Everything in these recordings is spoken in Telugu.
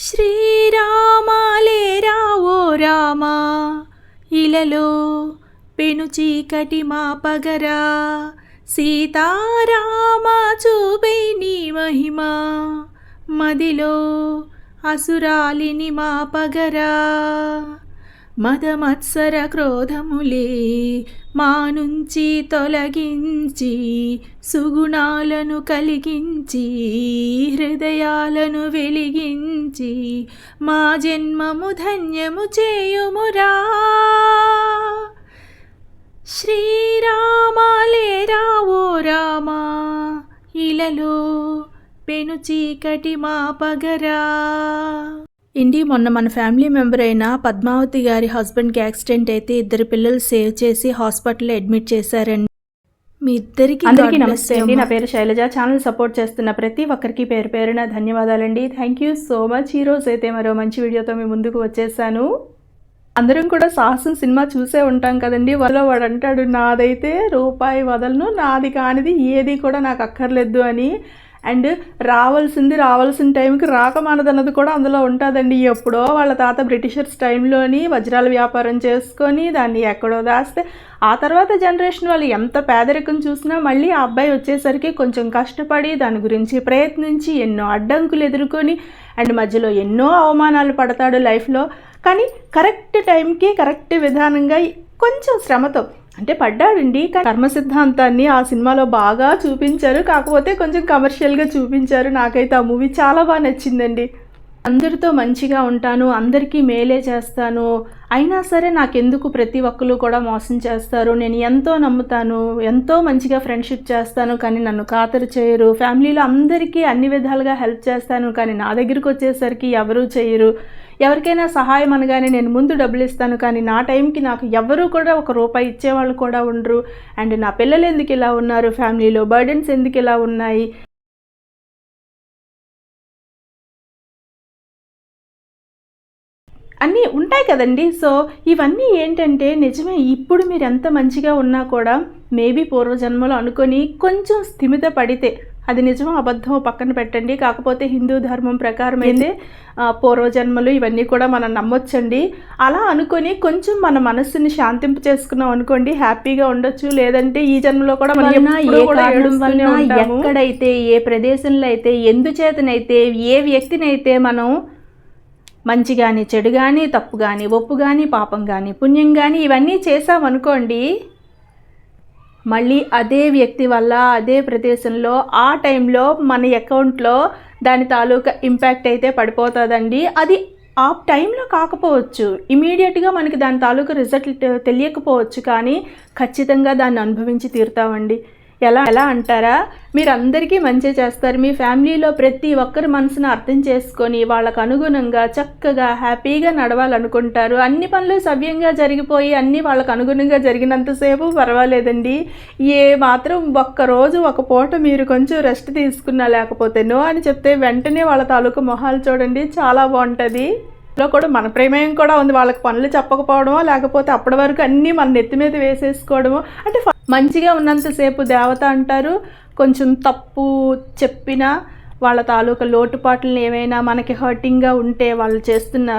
శ్రీరామాలే రావో రామా! ఇలలో పెను చీకటి మా పగరా. సీతారామ చూపే నీ మహిమ. మదిలో అసురాలిని మా పగరా. మదమత్సర క్రోధములే మా నుంచి తొలగించి సుగుణాలను కలిగించి హృదయాలను వెలిగించి మా జన్మము ధన్యము చేయుమురా. శ్రీరామాలే రావో రామా ఇలలో పెను చీకటి మా పగరా. ఇండి మొన్న మన ఫ్యామిలీ మెంబర్ అయిన పద్మావతి గారి హస్బెండ్కి యాక్సిడెంట్ అయితే ఇద్దరు పిల్లలు సేవ్ చేసి హాస్పిటల్లో అడ్మిట్ చేశారండి. మీ ఇద్దరికి అందరికీ నమస్తే అండి. నా పేరు శైలజ. ఛానల్ సపోర్ట్ చేస్తున్న ప్రతి ఒక్కరికి పేరు పేరున ధన్యవాదాలండి. థ్యాంక్ యూ సో మచ్ ఈ రోజు అయితే మరో మంచి వీడియోతో మీ ముందుకు వచ్చేసాను. అందరం కూడా సాహసం సినిమా చూసే ఉంటాం కదండి. వదలో వాడు అంటాడు నాదైతే రూపాయి వదలను నాది కానిది ఏది కూడా నాకు అక్కర్లేదు అని. అండ్ రావాల్సింది రావాల్సిన టైంకి రాక మనదన్నది కూడా అందులో ఉంటుందండి. ఎప్పుడో వాళ్ళ తాత బ్రిటిషర్స్ టైంలోని వజ్రాల వ్యాపారం చేసుకొని దాన్ని ఎక్కడో దాస్తే ఆ తర్వాత జనరేషన్ వాళ్ళు ఎంత పేదరికం చూసినా మళ్ళీ ఆ అబ్బాయి వచ్చేసరికి కొంచెం కష్టపడి దాని గురించి ప్రయత్నించి ఎన్నో అడ్డంకులు ఎదుర్కొని అండ్ మధ్యలో ఎన్నో అవమానాలు పడతాడు లైఫ్లో. కానీ కరెక్ట్ టైంకి కరెక్ట్ విధానంగా కొంచెం శ్రమతో అంటే పడ్డాడండి కర్మ సిద్ధాంతాన్ని ఆ సినిమాలో బాగా చూపించారు. కాకపోతే కొంచెం కమర్షియల్గా చూపించారు. నాకైతే ఆ మూవీ చాలా బాగా నచ్చిందండి. అందరితో మంచిగా ఉంటాను అందరికీ మేలే చేస్తాను. అయినా సరే నాకెందుకు ప్రతి ఒక్కరు కూడా మోసం చేస్తారు? నేను ఎంతో నమ్ముతాను ఎంతో మంచిగా ఫ్రెండ్షిప్ చేస్తాను కానీ నన్ను ఖాతరు చేయరు. ఫ్యామిలీలో అందరికీ అన్ని విధాలుగా హెల్ప్ చేస్తాను కానీ నా దగ్గరికి వచ్చేసరికి ఎవరూ చేయరు. ఎవరికైనా సహాయం అనగానే నేను ముందు డబ్బులు ఇస్తాను కానీ నా టైంకి నాకు ఎవరూ కూడా ఒక రూపాయి ఇచ్చేవాళ్ళు కూడా ఉండరు. అండ్ నా పిల్లలు ఎందుకు ఇలా ఉన్నారు? ఫ్యామిలీలో బర్డెన్స్ ఎందుకు ఇలా ఉన్నాయి? అన్నీ ఉంటాయి కదండి. సో ఇవన్నీ ఏంటంటే నిజమే ఇప్పుడు మీరు ఎంత మంచిగా ఉన్నా కూడా మేబీ పూర్వజన్మలో అనుకొని కొంచెం స్థిమిత పడితే అది నిజమో అబద్ధమో పక్కన పెట్టండి. కాకపోతే హిందూ ధర్మం ప్రకారం అయితే పూర్వజన్మలు ఇవన్నీ కూడా మనం నమ్మొచ్చండి. అలా అనుకొని కొంచెం మన మనస్సుని శాంతింపు చేసుకున్నాం అనుకోండి హ్యాపీగా ఉండొచ్చు. లేదంటే ఈ జన్మలో కూడా మనం. ఎక్కడైతే ఏ ప్రదేశంలో అయితే ఎందుచేతనైతే ఏ వ్యక్తినైతే మనం మంచి కానీ చెడు కానీ తప్పు కానీ ఒప్పు కానీ పాపం కానీ పుణ్యం కానీ ఇవన్నీ చేసామనుకోండి మళ్ళీ అదే వ్యక్తి వల్ల అదే ప్రదేశంలో ఆ టైంలో మన అకౌంట్లో దాని తాలూకా ఇంపాక్ట్ అయితే పడిపోతుందండి. అది ఆ టైంలో కాకపోవచ్చు. ఇమీడియట్గా మనకి దాని తాలూకా రిజల్ట్ తెలియకపోవచ్చు కానీ ఖచ్చితంగా దాన్ని అనుభవించి తీరుతామండి. ఎలా ఎలా అంటారా? మీరందరికీ మంచి చేస్తారు. మీ ఫ్యామిలీలో ప్రతి ఒక్కరి మనసును అర్థం చేసుకొని వాళ్ళకు అనుగుణంగా చక్కగా హ్యాపీగా నడవాలనుకుంటారు. అన్ని పనులు సవ్యంగా జరిగిపోయి అన్నీ వాళ్ళకు అనుగుణంగా జరిగినంతసేపు పర్వాలేదండి. ఏ మాత్రం ఒక్కరోజు ఒక పూట మీరు కొంచెం రెస్ట్ తీసుకున్నా లేకపోతే నో అని చెప్తే వెంటనే వాళ్ళ తాలూకు మొహాలు చూడండి. చాలా బాగుంటుంది. లో కూడా మన ప్రమేయం కూడా ఉంది. వాళ్ళకి పనులు చెప్పకపోవడమో లేకపోతే అప్పటి వరకు అన్నీ మన నెత్తి మీద వేసేసుకోవడమో. అంటే మంచిగా ఉన్నంతసేపు దేవత అంటారు. కొంచెం తప్పు చెప్పినా వాళ్ళ తాలూకా లోటుపాట్లను ఏమైనా మనకి హర్టింగ్గా ఉంటే వాళ్ళు చేస్తున్న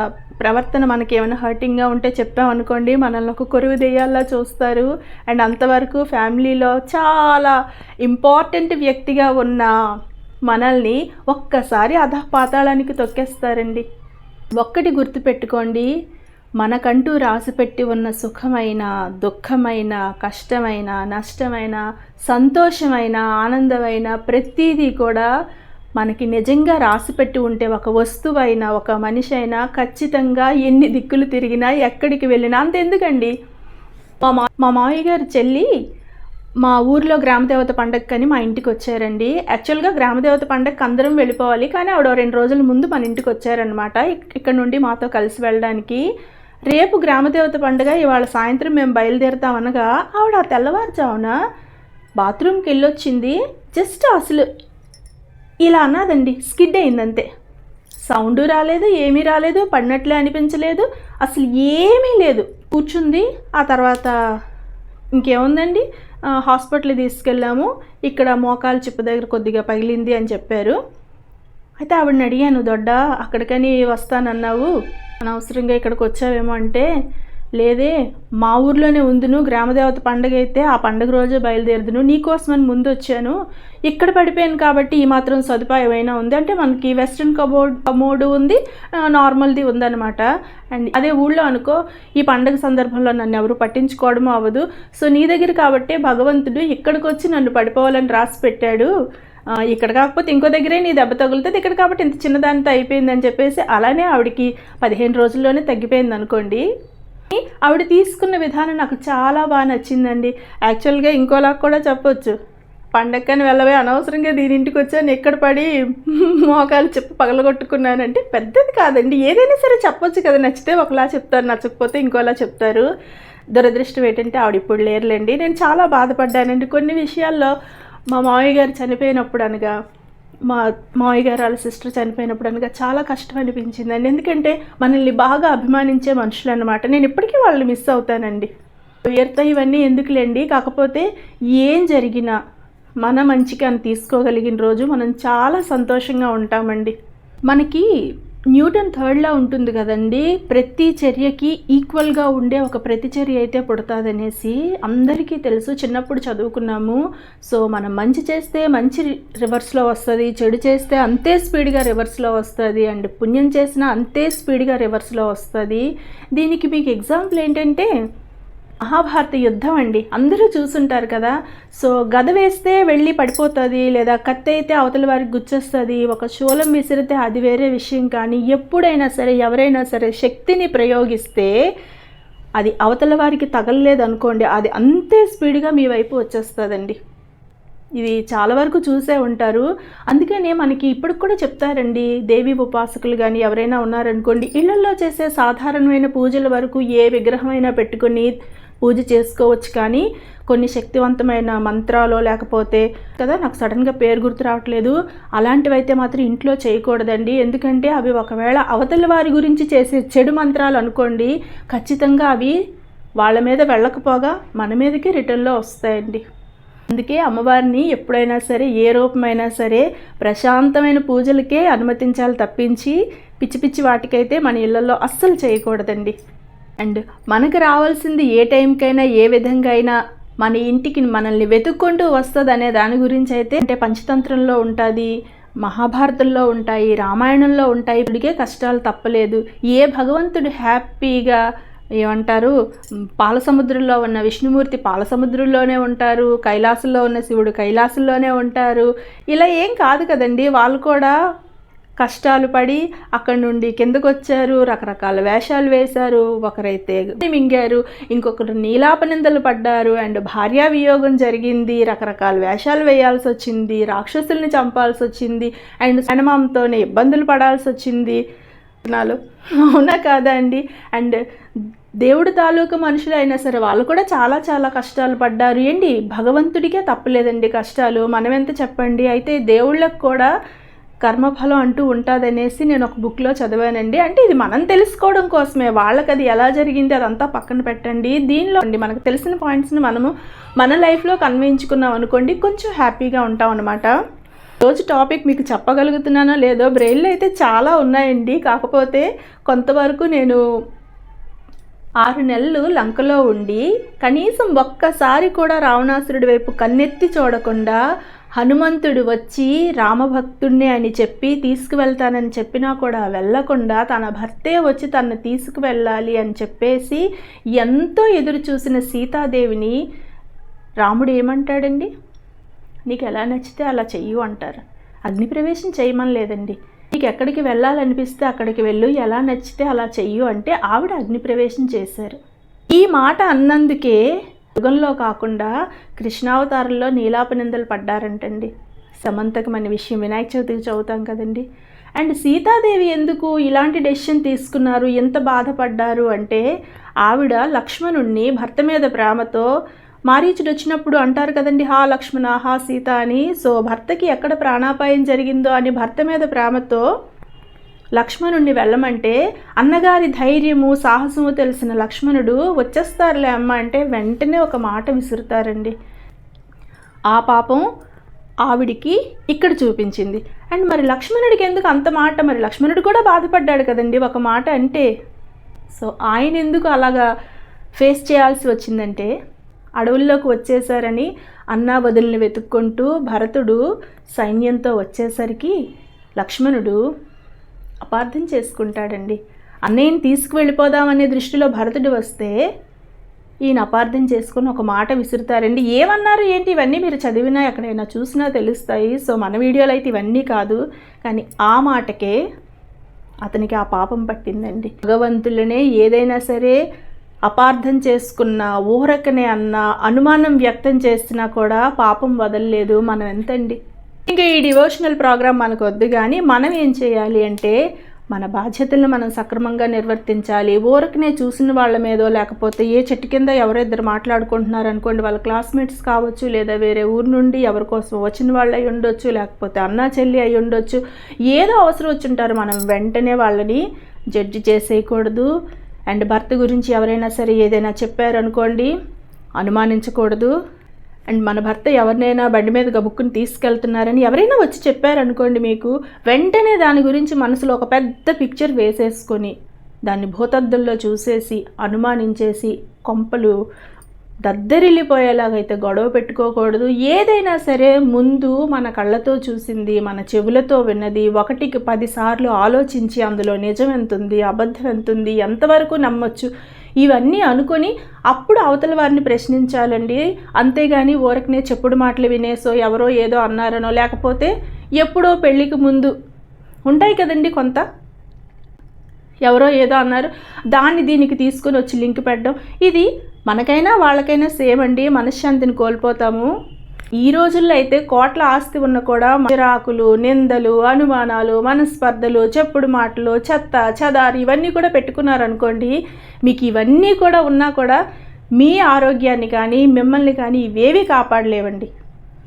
ప్రవర్తన మనకి ఏమైనా హర్టింగ్గా ఉంటే చెప్పామనుకోండి మనల్ని ఒక కొరువు దెయ్యాల్లా చూస్తారు. అండ్ అంతవరకు ఫ్యామిలీలో చాలా ఇంపార్టెంట్ వ్యక్తిగా ఉన్న మనల్ని ఒక్కసారి అధ పాతాళానికి తొక్కేస్తారండి. ఒక్కటి గుర్తుపెట్టుకోండి మనకంటూ రాసిపెట్టి ఉన్న సుఖమైన దుఃఖమైన కష్టమైన నష్టమైన సంతోషమైన ఆనందమైన ప్రతీదీ కూడా మనకి నిజంగా రాసిపెట్టి ఉంటే ఒక వస్తువైనా ఒక మనిషి అయినా ఖచ్చితంగా ఎన్ని దిక్కులు తిరిగినా ఎక్కడికి వెళ్ళినా అంత ఎందుకండి? మా మా మా మామయ్య గారు చెల్లి మా ఊర్లో గ్రామదేవత పండగకని మా ఇంటికి వచ్చారండి. యాక్చువల్గా గ్రామదేవత పండగకి అందరం వెళ్ళిపోవాలి కానీ ఆవిడ రెండు రోజుల ముందు మన ఇంటికి వచ్చారనమాట ఇక్కడ నుండి మాతో కలిసి వెళ్ళడానికి. రేపు గ్రామదేవత పండుగ ఇవాళ సాయంత్రం మేము బయలుదేరుతాం అనగా ఆవిడ ఆ తెల్లవారుజామున బాత్రూమ్కి వెళ్ళొచ్చింది జస్ట్ అసలు ఇలా అన్నదండి. స్కిడ్ అయిందంతే. సౌండ్ రాలేదు ఏమీ రాలేదు పడినట్లే అనిపించలేదు. అసలు ఏమీ లేదు. కూర్చుంది. ఆ తర్వాత ఇంకేముందండి? హాస్పిటల్ తీసుకెళ్ళాము. ఇక్కడ మోకాలు చిప్ప దగ్గర కొద్దిగా పగిలింది అని చెప్పారు. అయితే ఆవిడని అడిగాను దొడ్డ అక్కడికని వస్తానన్నావు. అనవసరంగా ఇక్కడికి వచ్చావేమో అంటే లేదే మా ఊర్లోనే ఉందును గ్రామదేవత పండగ అయితే ఆ పండగ రోజే బయలుదేరుదును నీకోసమని ముందు వచ్చాను ఇక్కడ పడిపోయాను కాబట్టి ఈ మాత్రం సదుపాయం అయినా ఉంది. అంటే మనకి వెస్ట్రన్ కబోర్డ్ కమోడ్ ఉంది నార్మల్ది ఉందన్నమాట. అండ్ అదే ఊళ్ళో అనుకో ఈ పండగ సందర్భంలో నన్ను ఎవరు పట్టించుకోవడం అవ్వదు. సో నీ దగ్గర కాబట్టే భగవంతుడు ఇక్కడికి వచ్చి నన్ను పడిపోవాలని రాసి పెట్టాడు. ఇక్కడ కాకపోతే ఇంకో దగ్గరే నీ దెబ్బ తగులుతుంది ఇక్కడ కాబట్టి ఇంత చిన్నదానితో అయిపోయిందని చెప్పేసి అలానే ఆవిడకి పదిహేను రోజుల్లోనే తగ్గిపోయింది అనుకోండి ఆవిడ తీసుకున్న విధానం నాకు చాలా బాగా నచ్చిందండి. యాక్చువల్గా ఇంకోలా కూడా చెప్పొచ్చు. పండక్కని వెళ్ళవే అనవసరంగా దీని ఇంటికి వచ్చాను ఎక్కడ పడి మోకాలు చెప్పు పగలగొట్టుకున్నానంటే పెద్దది కాదండి. ఏదైనా సరే చెప్పొచ్చు కదా నచ్చితే ఒకలా చెప్తారు నచ్చకపోతే ఇంకోలా చెప్తారు. దురదృష్టం ఏంటంటే ఆవిడ ఇప్పుడు లేరులేండి. నేను చాలా బాధపడ్డానండి. కొన్ని విషయాల్లో మా మామయ్య గారు చనిపోయినప్పుడు అనగా మా మావయ్య గారు వాళ్ళ సిస్టర్ చనిపోయినప్పుడు అనగా చాలా కష్టం అనిపించిందండి. ఎందుకంటే మనల్ని బాగా అభిమానించే మనుషులు అనమాట నేను ఇప్పటికీ వాళ్ళని మిస్ అవుతానండి. వ్యర్థ ఇవన్నీ ఎందుకులేండి? కాకపోతే ఏం జరిగినా మన మంచికి అని తీసుకోగలిగిన రోజు మనం చాలా సంతోషంగా ఉంటామండి. మనకి న్యూటన్ థర్డ్లా ఉంటుంది కదండి. ప్రతి చర్యకి ఈక్వల్గా ఉండే ఒక ప్రతిచర్య అయితే పుడతాదనేసి అందరికీ తెలుసు. చిన్నప్పుడు చదువుకున్నాము. సో మనం మంచి చేస్తే మంచి రివర్స్లో వస్తుంది చెడు చేస్తే అంతే స్పీడ్గా రివర్స్లో వస్తుంది అండ్ పుణ్యం చేసినా అంతే స్పీడ్గా రివర్స్లో వస్తుంది. దీనికి మీకు ఎగ్జాంపుల్ ఏంటంటే మహాభారత యుద్ధం అండి. అందరూ చూసుంటారు కదా. సో గద వేస్తే వెళ్ళి పడిపోతుంది లేదా కత్తి అయితే అవతల వారికి గుచ్చేస్తుంది ఒక శూలం విసిరితే అది వేరే విషయం. కానీ ఎప్పుడైనా సరే ఎవరైనా సరే శక్తిని ప్రయోగిస్తే అది అవతల వారికి తగలలేదు అనుకోండి అది అంతే స్పీడ్గా మీ వైపు వచ్చేస్తుందండి. ఇది చాలా వరకు చూసే ఉంటారు. అందుకనే మనకి ఇప్పుడు కూడా చెప్తారండి దేవి ఉపాసకులు కానీ ఎవరైనా ఉన్నారనుకోండి ఇళ్ళలో చేసే సాధారణమైన పూజల వరకు ఏ విగ్రహమైనా పెట్టుకొని పూజ చేసుకోవచ్చు. కానీ కొన్ని శక్తివంతమైన మంత్రాలు లేకపోతే కదా నాకు సడన్గా పేరు గుర్తు రావట్లేదు. అలాంటివైతే మాత్రం ఇంట్లో చేయకూడదండి. ఎందుకంటే అవి ఒకవేళ అవతల వారి గురించి చేసే చెడు మంత్రాలు అనుకోండి ఖచ్చితంగా అవి వాళ్ళ మీద వెళ్ళకపోగా మన మీదకి రిటర్న్లో వస్తాయండి. అందుకే అమ్మవారిని ఎప్పుడైనా సరే ఏ రూపమైనా సరే ప్రశాంతమైన పూజలకే అనుమతించాలి తప్పించి పిచ్చి పిచ్చి వాటికైతే మన ఇళ్ళలో అస్సలు చేయకూడదండి. అండ్ మనకు రావాల్సింది ఏ టైంకైనా ఏ విధంగా అయినా మన ఇంటికి మనల్ని వెతుక్కుంటూ వస్తుంది అనే దాని గురించి అయితే అంటే పంచతంత్రంలో ఉంటుంది మహాభారతంలో ఉంటాయి రామాయణంలో ఉంటాయి. ఇప్పటికే కష్టాలు తప్పలేదు. ఏ భగవంతుడు హ్యాపీగా ఏమంటారు? పాలసముద్రంలో ఉన్న విష్ణుమూర్తి పాలసముద్రంలోనే ఉంటారు కైలాసంలో ఉన్న శివుడు కైలాసంలోనే ఉంటారు. ఇలా ఏం కాదు కదండి. వాళ్ళు కూడా కష్టాలు పడి అక్కడి నుండి కిందకు వచ్చారు రకరకాల వేషాలు వేశారు ఒకరైతే మింగారు ఇంకొకరు నీలాపనిందలు పడ్డారు అండ్ భార్యా వియోగం జరిగింది రకరకాల వేషాలు వేయాల్సి వచ్చింది రాక్షసుల్ని చంపాల్సి వచ్చింది అండ్ సనమామతోనే ఇబ్బందులు పడాల్సి వచ్చింది. నాలు అవునా కాదా అండి? అండ్ దేవుడు తాలూకు మనుషులు అయినా సరే వాళ్ళు కూడా చాలా చాలా కష్టాలు పడ్డారు. ఏంటి? భగవంతుడికే తప్పలేదండి కష్టాలు. మనం ఎంత చెప్పండి? అయితే దేవుళ్ళకు కూడా కర్మఫలం అంటూ ఉంటుందనేసి నేను ఒక బుక్లో చదివానండి. అంటే ఇది మనం తెలుసుకోవడం కోసమే. వాళ్ళకి అది ఎలా జరిగింది అదంతా పక్కన పెట్టండి. దీనిలో అండి మనకు తెలిసిన పాయింట్స్ని మనము మన లైఫ్లో కన్వించుకున్నాం అనుకోండి కొంచెం హ్యాపీగా ఉంటాం అనమాట రోజు టాపిక్ మీకు చెప్పగలుగుతున్నానో లేదో బ్రెయిన్లో అయితే చాలా ఉన్నాయండి. కాకపోతే కొంతవరకు నేను ఆరు నెలలు లంకలో ఉండి కనీసం ఒక్కసారి కూడా రావణాసురుడి వైపు కన్నెత్తి చూడకుండా హనుమంతుడు వచ్చి రామభక్తుణ్ణి అని చెప్పి తీసుకువెళ్తానని చెప్పినా కూడా వెళ్ళకుండా తన భర్తే వచ్చి తనను తీసుకువెళ్ళాలి అని చెప్పేసి ఎంతో ఎదురు చూసిన సీతాదేవిని రాముడు ఏమంటాడండి? నీకు ఎలా నచ్చితే అలా చెయ్యు అంటారు. అగ్నిప్రవేశం చేయమని లేదండి నీకు ఎక్కడికి వెళ్ళాలనిపిస్తే అక్కడికి వెళ్ళు ఎలా నచ్చితే అలా చెయ్యు అంటే ఆవిడ అగ్నిప్రవేశం చేశారు. ఈ మాట అన్నందుకే యుగంలో కాకుండా కృష్ణావతారంలో నీలాపనిందలు పడ్డారంటండి. సమంతకమైన విషయం వినాయక చవితికి చదువుతాం కదండి. అండ్ సీతాదేవి ఎందుకు ఇలాంటి డెసిషన్ తీసుకున్నారు ఎంత బాధపడ్డారు అంటే ఆవిడ లక్ష్మణుణ్ణి భర్త మీద ప్రేమతో మారీచుడు వచ్చినప్పుడు అంటారు కదండి హా లక్ష్మణ హా సీత అని. సో భర్తకి ఎక్కడ ప్రాణాపాయం జరిగిందో అని భర్త మీద ప్రేమతో లక్ష్మణుణ్ణి వెళ్ళమంటే అన్నగారి ధైర్యము సాహసము తెలిసిన లక్ష్మణుడు వచ్చేస్తారులే అమ్మ అంటే వెంటనే ఒక మాట విసురుతారండి. ఆ పాపం ఆవిడికి ఇక్కడ చూపించింది. అండ్ మరి లక్ష్మణుడికి ఎందుకు అంత మాట? మరి లక్ష్మణుడు కూడా బాధపడ్డాడు కదండి ఒక మాట అంటే. సో ఆయన ఎందుకు అలాగా ఫేస్ చేయాల్సి వచ్చిందంటే అడవుల్లోకి వచ్చేసారని అన్నా వదుల్ని వెతుక్కుంటూ భరతుడు సైన్యంతో వచ్చేసరికి లక్ష్మణుడు అపార్థం చేసుకుంటాడండి. అన్నయ్యని తీసుకువెళ్ళిపోదామనే దృష్టిలో భరతుడు వస్తే ఈయన అపార్థం చేసుకుని ఒక మాట విసురుతారండి. ఏమన్నారు ఏంటి? ఇవన్నీ మీరు చదివినా ఎక్కడైనా చూసినా తెలుస్తాయి. సో మన వీడియోలో అయితే ఇవన్నీ కాదు. కానీ ఆ మాటకే అతనికి ఆ పాపం పట్టిందండి. భగవంతులనే ఏదైనా సరే అపార్థం చేసుకున్న ఊహరకనే అన్న అనుమానం వ్యక్తం చేసినా కూడా పాపం వదలలేదు మనం ఎంతండి. ఇంకా ఈ డివోషనల్ ప్రోగ్రామ్ మనకు వద్దు కానీ మనం ఏం చేయాలి అంటే మన బాధ్యతలను మనం సక్రమంగా నిర్వర్తించాలి. ఊరకనే చూసిన వాళ్ళ మీదో లేకపోతే ఏ చెట్టు కింద ఎవరిద్దరు మాట్లాడుకుంటున్నారు అనుకోండి వాళ్ళ క్లాస్మేట్స్ కావచ్చు లేదా వేరే ఊరు నుండి ఎవరి కోసం వచ్చిన వాళ్ళు అయి ఉండొచ్చు లేకపోతే అన్నా చెల్లి అయి ఉండొచ్చు. ఏదో అవసరం వచ్చి ఉంటారు మనం వెంటనే వాళ్ళని జడ్జి చేసేయకూడదు. అండ్ భర్త గురించి ఎవరైనా సరే ఏదైనా చెప్పారనుకోండి అనుమానించకూడదు. అండ్ మన భర్త ఎవరినైనా బండి మీద గబుక్కుని తీసుకెళ్తున్నారని ఎవరైనా వచ్చి చెప్పారనుకోండి మీకు వెంటనే దాని గురించి మనసులో ఒక పెద్ద పిక్చర్ వేసేసుకొని దాన్ని భూతద్దుల్లో చూసేసి అనుమానించేసి కొంపలు దద్దరిల్లిపోయేలాగైతే గొడవ పెట్టుకోకూడదు. ఏదైనా సరే ముందు మన కళ్ళతో చూసింది మన చెవులతో విన్నది ఒకటికి పదిసార్లు ఆలోచించి అందులో నిజం ఎంత ఉంది అబద్ధం ఎంత ఉంది ఎంతవరకు నమ్మొచ్చు ఇవన్నీ అనుకొని అప్పుడు అవతల వారిని ప్రశ్నించాలండి. అంతేగాని ఊరకనే చెప్పుడు మాటలు వినేసో ఎవరో ఏదో అన్నారనో లేకపోతే ఎప్పుడో పెళ్ళికి ముందు. ఉంటాయి కదండి కొంత? ఎవరో ఏదో అన్నారు. దాన్ని దీనికి తీసుకొని వచ్చి లింక్ పెట్టడం. ఇది మనకైనా వాళ్ళకైనా సేమ్ అండి. మనశ్శాంతిని కోల్పోతాము. ఈ రోజుల్లో అయితే కోట్ల ఆస్తి ఉన్న కూడా చిరాకులు నిందలు అనుమానాలు మనస్పర్ధలు చెప్పుడు మాటలు చెత్త చెదారు ఇవన్నీ కూడా పెట్టుకున్నారనుకోండి మీకు ఇవన్నీ కూడా ఉన్నా కూడా మీ ఆరోగ్యాన్ని కానీ మిమ్మల్ని కానీ ఇవేవి కాపాడలేవండి.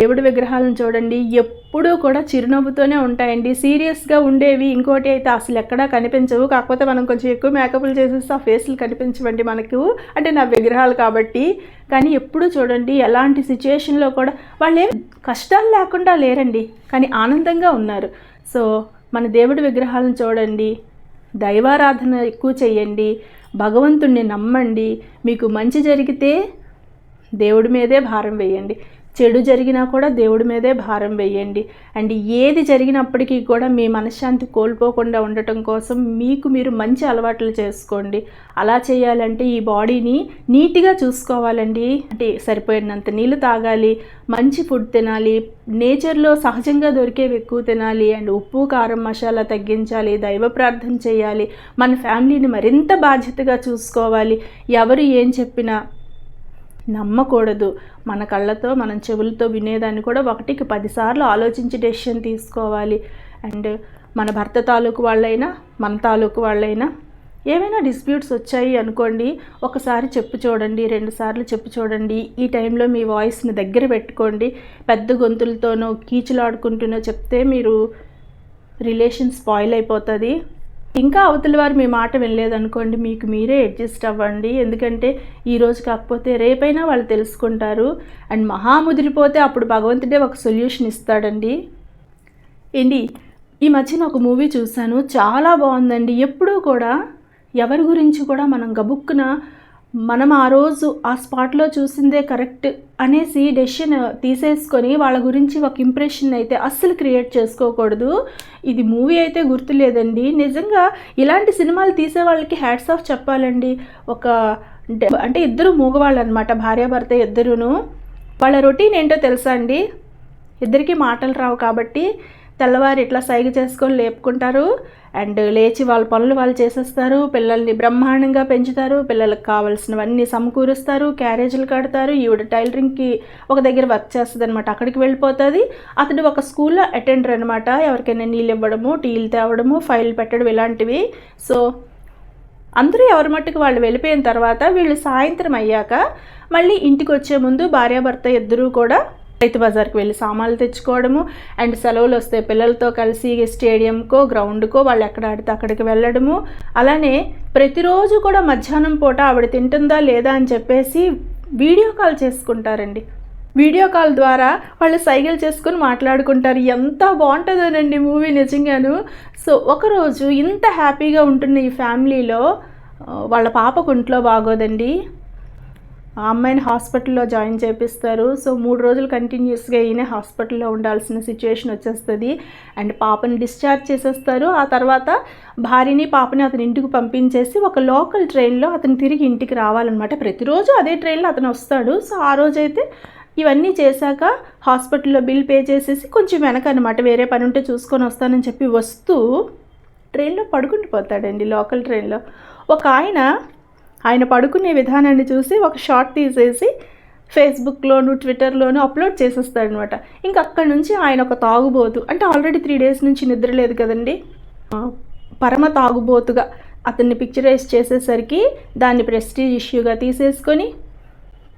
దేవుడి విగ్రహాలను చూడండి. ఎప్పుడూ కూడా చిరునవ్వుతోనే ఉంటాయండి. సీరియస్గా ఉండేవి ఇంకోటి అయితే అసలు ఎక్కడా కనిపించవు. కాకపోతే మనం కొంచెం ఎక్కువ మేకప్లు చేసేస్తే ఆ ఫేస్లు కనిపించవండి మనకు. అంటే నా విగ్రహాలు కాబట్టి. కానీ ఎప్పుడూ చూడండి ఎలాంటి సిచ్యుయేషన్లో కూడా వాళ్ళు ఏం కష్టాలు లేకుండా లేరండి. కానీ ఆనందంగా ఉన్నారు. సో మన దేవుడి విగ్రహాలను చూడండి. దైవారాధన ఎక్కువ చేయండి. భగవంతుణ్ణి నమ్మండి. మీకు మంచి జరిగితే దేవుడి మీదే భారం వేయండి. చెడు జరిగినా కూడా దేవుడి మీదే భారం వేయండి. అండ్ ఏది జరిగినప్పటికీ కూడా మీ మనశ్శాంతి కోల్పోకుండా ఉండటం కోసం మీకు మీరు మంచి అలవాట్లు చేసుకోండి. అలా చేయాలంటే ఈ బాడీని నీట్గా చూసుకోవాలండి. అంటే సరిపోయినంత నీళ్ళు తాగాలి మంచి ఫుడ్ తినాలి నేచర్లో సహజంగా దొరికేవి ఎక్కువ తినాలి అండ్ ఉప్పు కారం మసాలా తగ్గించాలి దైవ ప్రార్థన చేయాలి మన ఫ్యామిలీని మరింత బాధ్యతగా చూసుకోవాలి. ఎవరు ఏం చెప్పినా నమ్మకూడదు. మన కళ్ళతో మనం చెవులతో వినేదాన్ని కూడా ఒకటికి పదిసార్లు ఆలోచించి డెసిషన్ తీసుకోవాలి. అండ్ మన భర్త తాలూకు వాళ్ళైనా మన తాలూకు వాళ్ళైనా ఏమైనా డిస్ప్యూట్స్ వచ్చాయి అనుకోండి ఒకసారి చెప్పు చూడండి రెండుసార్లు చెప్పు చూడండి ఈ టైంలో మీ వాయిస్ని దగ్గర పెట్టుకోండి. పెద్ద గొంతులతోనో కీచులాడుకుంటూనో చెప్తే మీరు రిలేషన్ స్పాయిల్ అయిపోతుంది. ఇంకా అవతల వారు మీ మాట వినలేదనుకోండి మీకు మీరే అడ్జస్ట్ అవ్వండి. ఎందుకంటే ఈరోజు కాకపోతే రేపైనా వాళ్ళు తెలుసుకుంటారు. అండ్ మహా ముదిరిపోతే అప్పుడు భగవంతుడే ఒక సొల్యూషన్ ఇస్తాడండి. ఏంటి ఈ మధ్యన ఒక మూవీ చూశాను. చాలా బాగుందండి. ఎప్పుడూ కూడా ఎవరి గురించి కూడా మనం గబుక్కున మనం ఆ రోజు ఆ స్పాట్లో చూసిందే కరెక్ట్ అనేసి డెసిషన్ తీసేసుకొని వాళ్ళ గురించి ఒక ఇంప్రెషన్ అయితే అస్సలు క్రియేట్ చేసుకోకూడదు. ఇది మూవీ అయితే గుర్తులేదండి. నిజంగా ఇలాంటి సినిమాలు తీసే వాళ్ళకి హ్యాట్స్ ఆఫ్ చెప్పాలండి. ఒక అంటే ఇద్దరు మూగవాళ్ళు అనమాట భార్యాభర్త ఇద్దరును. వాళ్ళ రొటీన్ ఏంటో తెలుసా అండి? ఇద్దరికి మాటలు రావు కాబట్టి తెల్లవారు ఇట్లా సైగ చేసుకొని లేపుకుంటారు. అండ్ లేచి వాళ్ళ పనులు వాళ్ళు చేసేస్తారు. పిల్లల్ని బ్రహ్మాండంగా పెంచుతారు. పిల్లలకు కావాల్సినవన్నీ సమకూరుస్తారు. క్యారేజీలు కడతారు. ఈవిడ టైలరింగ్కి ఒక దగ్గర వర్క్ చేస్తుంది అనమాట అక్కడికి వెళ్ళిపోతుంది. అతడు ఒక స్కూల్లో అటెండర్ అనమాట ఎవరికైనా నీళ్ళు ఇవ్వడము టీలు తేవడము ఫైల్ పెట్టడం ఇలాంటివి. సో అందరూ ఎవరి మట్టుకు వాళ్ళు వెళ్ళిపోయిన తర్వాత వీళ్ళు సాయంత్రం అయ్యాక మళ్ళీ ఇంటికి వచ్చే ముందు భార్యాభర్త ఇద్దరూ కూడా రైతు బజార్కి వెళ్ళి సామాన్లు తెచ్చుకోవడము అండ్ సెలవులు వస్తే పిల్లలతో కలిసి స్టేడియంకో గ్రౌండ్కో వాళ్ళు ఎక్కడ ఆడితే అక్కడికి వెళ్ళడము. అలానే ప్రతిరోజు కూడా మధ్యాహ్నం పూట ఆవిడ తింటుందా లేదా అని చెప్పేసి వీడియో కాల్ చేసుకుంటారండి. వీడియో కాల్ ద్వారా వాళ్ళు సైకిల్ చేసుకొని మాట్లాడుకుంటారు. ఎంత బాగుంటుందోనండి మూవీ నిజంగాను. సో ఒకరోజు ఇంత హ్యాపీగా ఉంటున్న ఈ ఫ్యామిలీలో వాళ్ళ పాపకు ఒంట్లో బాగోదండి. ఆ అమ్మాయిని హాస్పిటల్లో జాయిన్ చేపిస్తారు. సో మూడు రోజులు కంటిన్యూస్గా ఈయన హాస్పిటల్లో ఉండాల్సిన సిచ్యువేషన్ వచ్చేస్తుంది. అండ్ పాపని డిశ్చార్జ్ చేసేస్తారు. ఆ తర్వాత భార్యని పాపని అతని ఇంటికి పంపించేసి ఒక లోకల్ ట్రైన్లో అతను తిరిగి ఇంటికి రావాలన్నమాట. ప్రతిరోజు అదే ట్రైన్లో అతను వస్తాడు. సో ఆ రోజైతే ఇవన్నీ చేశాక హాస్పిటల్లో బిల్ పే చేసేసి కొంచెం వెనక అనమాట వేరే పని ఉంటే చూసుకొని వస్తానని చెప్పి వస్తూ ట్రైన్లో పడుకుండిపోతాడండి లోకల్ ట్రైన్లో. ఒక ఆయన ఆయన పడుకునే విధానాన్ని చూసి ఒక షార్ట్ తీసేసి ఫేస్బుక్లోను ట్విట్టర్లోను అప్లోడ్ చేసేస్తాడనమాట. ఇంకా అక్కడి నుంచి ఆయన ఒక తాగుబోతు అంటే ఆల్రెడీ త్రీ డేస్ నుంచి నిద్ర లేదు కదండి. పరమ తాగుబోతుగా అతన్ని పిక్చరైజ్ చేసేసరికి దాన్ని ప్రెస్టీజ్ ఇష్యూగా తీసేసుకొని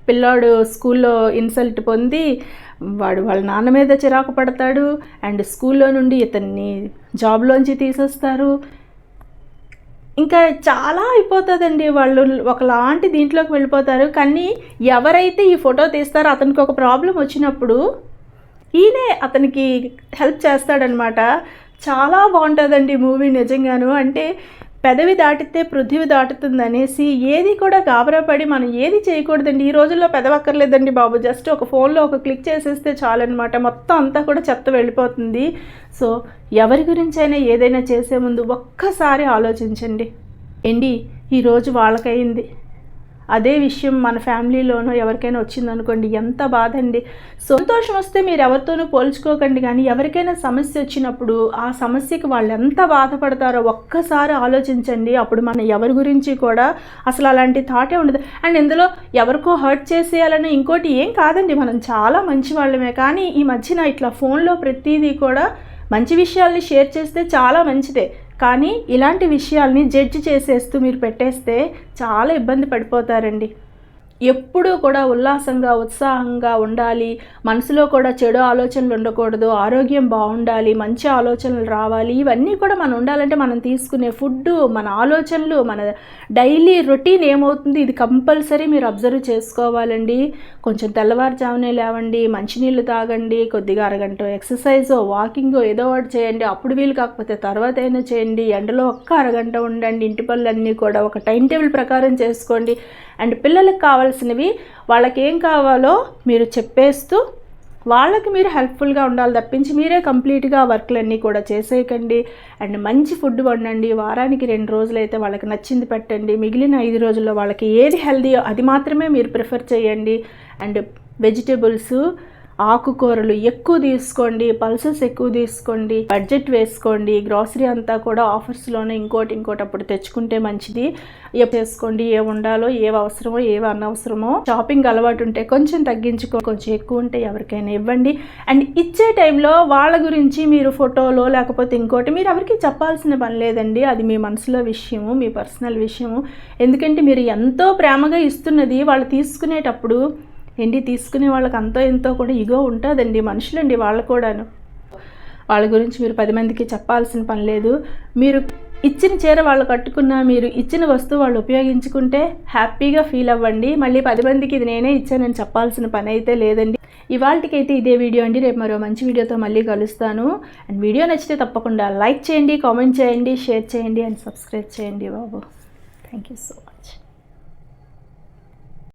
పిల్లాడు స్కూల్లో ఇన్సల్ట్ పొంది వాడు వాళ్ళ నాన్న మీద చిరాకు పడతాడు. అండ్ స్కూల్లో నుండి ఇతన్ని జాబ్లోంచి తీసేస్తారు. ఇంకా చాలా అయిపోతుందండి వాళ్ళు ఒకలాంటి దీంట్లోకి వెళ్ళిపోతారు. కానీ ఎవరైతే ఈ ఫోటో తీస్తారో అతనికి ఒక ప్రాబ్లం వచ్చినప్పుడు ఈయనే అతనికి హెల్ప్ చేస్తాడనమాట. చాలా బాగుంటుందండి మూవీ నిజంగాను. అంటే పెదవి దాటితే పృథివి దాటుతుందనేసి ఏది కూడా గాబరాపడి మనం ఏది చేయకూడదండి? ఈ రోజుల్లో పెదవక్కర్లేదండి బాబు. జస్ట్ ఒక ఫోన్లో ఒక క్లిక్ చేసేస్తే చాలన్నమాట మొత్తం అంతా కూడా చెత్త వెళ్ళిపోతుంది. సో ఎవరి గురించైనా ఏదైనా చేసే ముందు ఒక్కసారి ఆలోచించండి. ఏండి ఈరోజు వాళ్ళకైంది అదే విషయం మన ఫ్యామిలీలోనో ఎవరికైనా వచ్చిందనుకోండి ఎంత బాధ అండి సంతోషం వస్తే మీరు ఎవరితోనూ పోల్చుకోకండి కానీ ఎవరికైనా సమస్య వచ్చినప్పుడు ఆ సమస్యకి వాళ్ళు ఎంత బాధపడతారో ఒక్కసారి ఆలోచించండి. అప్పుడు మన ఎవరి గురించి కూడా అసలు అలాంటి థాటే ఉండదు. అండ్ ఇందులో ఎవరికో హర్ట్ చేసేయాలని ఇంకోటి ఏం కాదండి మనం చాలా మంచి వాళ్ళమే. కానీ ఈ మధ్యన ఇట్లా ఫోన్లో ప్రతిదీ కూడా మంచి విషయాల్ని షేర్ చేస్తే చాలా మంచిదే. కానీ ఇలాంటి విషయాల్ని జడ్జి చేసేస్తూ మీరు పెట్టేస్తే చాలా ఇబ్బంది పడిపోతారండి. ఎప్పుడూ కూడా ఉల్లాసంగా ఉత్సాహంగా ఉండాలి. మనసులో కూడా చెడు ఆలోచనలు ఉండకూడదు. ఆరోగ్యం బాగుండాలి. మంచి ఆలోచనలు రావాలి. ఇవన్నీ కూడా మనం ఉండాలంటే మనం తీసుకునే ఫుడ్ మన ఆలోచనలు మన డైలీ రొటీన్ ఏమవుతుంది ఇది కంపల్సరీ మీరు అబ్జర్వ్ చేసుకోవాలండి. కొంచెం తెల్లవారుజామునే లేవండి మంచినీళ్ళు తాగండి కొద్దిగా అరగంట ఎక్సర్సైజో వాకింగో ఏదో ఒకటి చేయండి. అప్పుడు వీలు కాకపోతే తర్వాత అయినా చేయండి. ఎండలో ఒక్క అరగంట ఉండండి. ఇంటి పనులన్నీ కూడా ఒక టైం టేబుల్ ప్రకారం చేసుకోండి. అండ్ పిల్లలకు కావాల్సినవి వాళ్ళకి ఏం కావాలో మీరు చెప్పేస్తూ వాళ్ళకి మీరు హెల్ప్ఫుల్గా ఉండాలి తప్పించి మీరే కంప్లీట్గా వర్క్లన్నీ కూడా చేసేయకండి. అండ్ మంచి ఫుడ్ వండండి. వారానికి రెండు రోజులు అయితే వాళ్ళకి నచ్చింది పెట్టండి. మిగిలిన ఐదు రోజుల్లో వాళ్ళకి ఏది హెల్దీయో అది మాత్రమే మీరు ప్రిఫర్ చేయండి. అండ్ వెజిటేబుల్స్ ఆకుకూరలు ఎక్కువ తీసుకోండి పల్సెస్ ఎక్కువ తీసుకోండి బడ్జెట్ వేసుకోండి గ్రాసరీ అంతా కూడా ఆఫర్స్లోనే ఇంకోటి ఇంకోటి అప్పుడు తెచ్చుకుంటే మంచిది. ఏ చేసుకోండి ఏ ఉండాలో ఏవి అవసరమో ఏవి అనవసరమో. షాపింగ్ అలవాటు ఉంటే కొంచెం తగ్గించుకో కొంచెం ఎక్కువ ఉంటే ఎవరికైనా ఇవ్వండి. అండ్ ఇచ్చే టైంలో వాళ్ళ గురించి మీరు ఫోటోలో లేకపోతే ఇంకోటి మీరు ఎవరికి చెప్పాల్సిన పని లేదండి. అది మీ మనసులో విషయము మీ పర్సనల్ విషయము. ఎందుకంటే మీరు ఎంతో ప్రేమగా ఇస్తున్నది వాళ్ళు తీసుకునేటప్పుడు ఏంటి తీసుకునే వాళ్ళకి అంతో ఎంతో కూడా ఇగో ఉంటుందండి మనుషులండి వాళ్ళు కూడాను. వాళ్ళ గురించి మీరు పది మందికి చెప్పాల్సిన పని లేదు. మీరు ఇచ్చిన చీర వాళ్ళు కట్టుకున్నా మీరు ఇచ్చిన వస్తువు వాళ్ళు ఉపయోగించుకుంటే హ్యాపీగా ఫీల్ అవ్వండి. మళ్ళీ పది మందికి ఇది నేనే ఇచ్చానని చెప్పాల్సిన పని అయితే లేదండి. ఇవాళకైతే ఇదే వీడియో అండి. రేపు మరో మంచి వీడియోతో మళ్ళీ కలుస్తాను. అండ్ వీడియో నచ్చితే తప్పకుండా లైక్ చేయండి కామెంట్ చేయండి షేర్ చేయండి అండ్ సబ్స్క్రైబ్ చేయండి బాబు. Thank you so